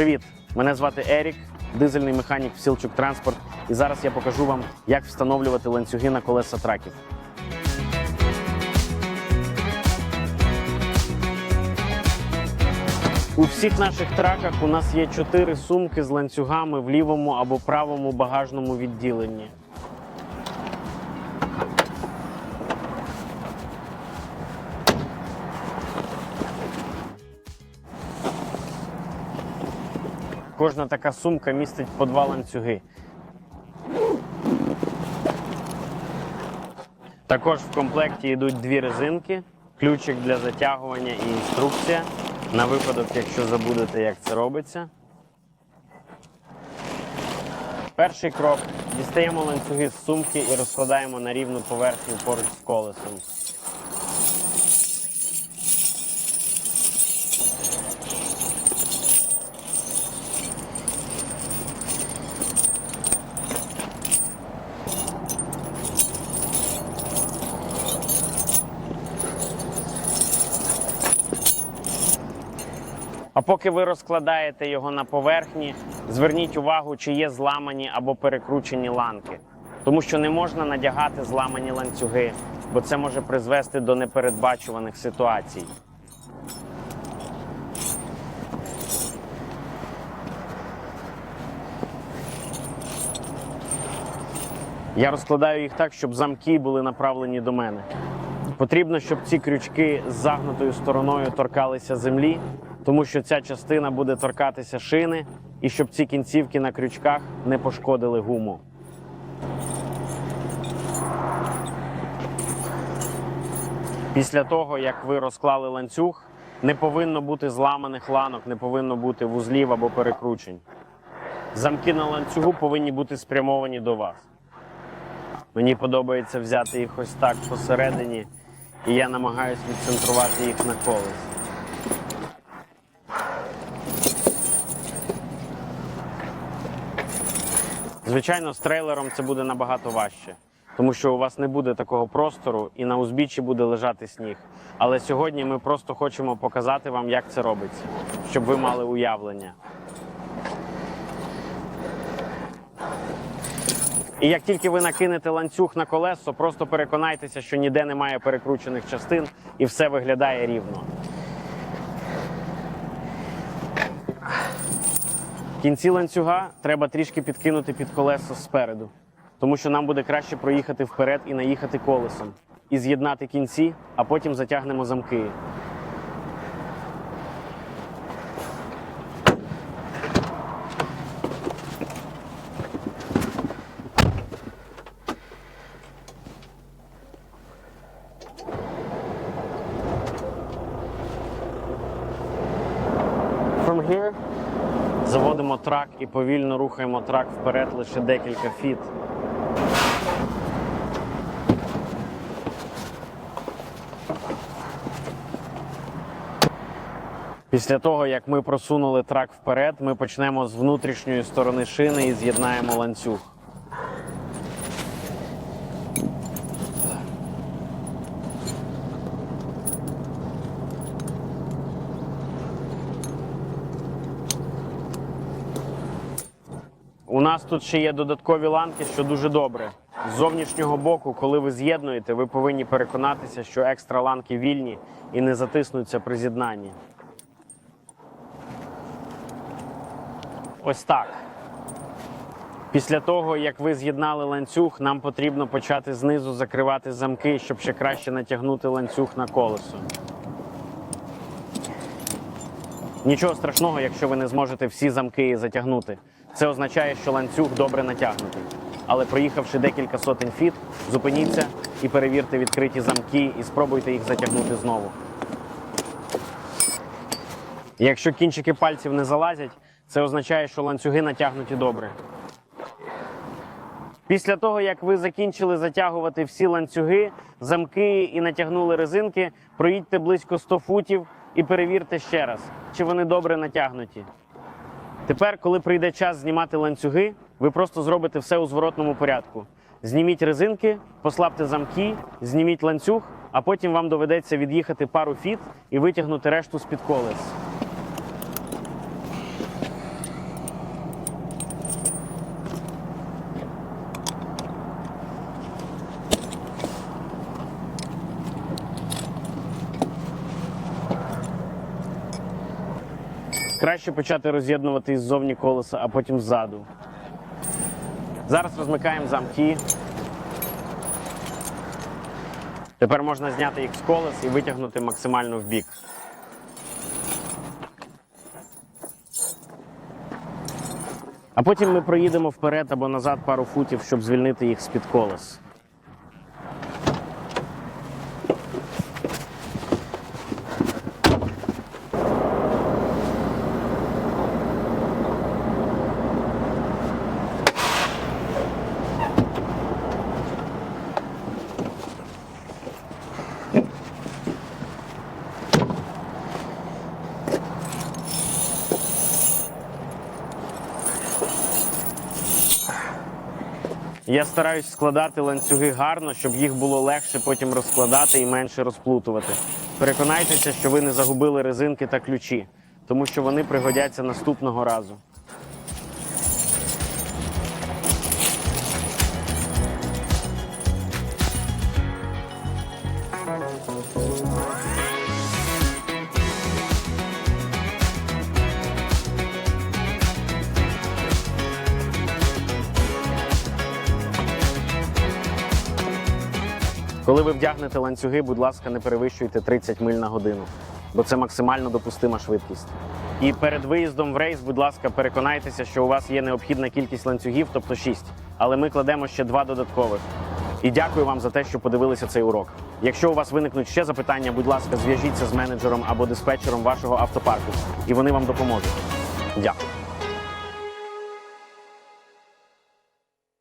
Привіт! Мене звати Ерік, дизельний механік Сілчук Транспорт. І зараз я покажу вам, як встановлювати ланцюги на колеса траків. У всіх наших траках у нас є чотири сумки з ланцюгами в лівому або правому багажному відділенні. Кожна така сумка містить по два ланцюги. Також в комплекті йдуть дві резинки, ключик для затягування і інструкція. На випадок, якщо забудете, як це робиться. Перший крок. Дістаємо ланцюги з сумки і розкладаємо на рівну поверхню поруч з колесом. Поки ви розкладаєте його на поверхні, зверніть увагу, чи є зламані або перекручені ланки. Тому що не можна надягати зламані ланцюги, бо це може призвести до непередбачуваних ситуацій. Я розкладаю їх так, щоб замки були направлені до мене. Потрібно, щоб ці крючки з загнутою стороною торкалися землі, тому що ця частина буде торкатися шини, і щоб ці кінцівки на крючках не пошкодили гуму. Після того, як ви розклали ланцюг, не повинно бути зламаних ланок, не повинно бути вузлів або перекручень. Замки на ланцюгу повинні бути спрямовані до вас. Мені подобається взяти їх ось так посередині, і я намагаюся відцентрувати їх на колесі. Звичайно, з трейлером це буде набагато важче, тому що у вас не буде такого простору і на узбіччі буде лежати сніг. Але сьогодні ми просто хочемо показати вам, як це робиться, щоб ви мали уявлення. І як тільки ви накинете ланцюг на колесо, просто переконайтеся, що ніде немає перекручених частин і все виглядає рівно. Кінці ланцюга треба трішки підкинути під колесо спереду, тому що нам буде краще проїхати вперед і наїхати колесом. І з'єднати кінці, а потім затягнемо замки. Заводимо трак і повільно рухаємо трак вперед лише декілька фіт. Після того, як ми просунули трак вперед, ми почнемо з внутрішньої сторони шини і з'єднаємо ланцюг. У нас тут ще є додаткові ланки, що дуже добре. З зовнішнього боку, коли ви з'єднуєте, ви повинні переконатися, що екстра ланки вільні і не затиснуться при з'єднанні. Ось так. Після того, як ви з'єднали ланцюг, нам потрібно почати знизу закривати замки, щоб ще краще натягнути ланцюг на колесо. Нічого страшного, якщо ви не зможете всі замки затягнути. Це означає, що ланцюг добре натягнутий. Але проїхавши декілька сотень фіт, зупиніться і перевірте відкриті замки і спробуйте їх затягнути знову. Якщо кінчики пальців не залазять, це означає, що ланцюги натягнуті добре. Після того, як ви закінчили затягувати всі ланцюги, замки і натягнули резинки, проїдьте близько 100 футів і перевірте ще раз, чи вони добре натягнуті. Тепер, коли прийде час знімати ланцюги, ви просто зробите все у зворотному порядку. Зніміть резинки, послабте замки, зніміть ланцюг, а потім вам доведеться від'їхати пару фіт і витягнути решту з-під колес. Краще почати роз'єднувати ззовні колеса, а потім ззаду. Зараз розмикаємо замки. Тепер можна зняти їх з колес і витягнути максимально вбік. А потім ми проїдемо вперед або назад пару футів, щоб звільнити їх з-під колес. Я стараюсь складати ланцюги гарно, щоб їх було легше потім розкладати і менше розплутувати. Переконайтеся, що ви не загубили резинки та ключі, тому що вони пригодяться наступного разу. Коли ви вдягнете ланцюги, будь ласка, не перевищуйте 30 миль на годину, бо це максимально допустима швидкість. І перед виїздом в рейс, будь ласка, переконайтеся, що у вас є необхідна кількість ланцюгів, тобто 6. Але ми кладемо ще два додаткових. І дякую вам за те, що подивилися цей урок. Якщо у вас виникнуть ще запитання, будь ласка, зв'яжіться з менеджером або диспетчером вашого автопарку, і вони вам допоможуть. Дякую.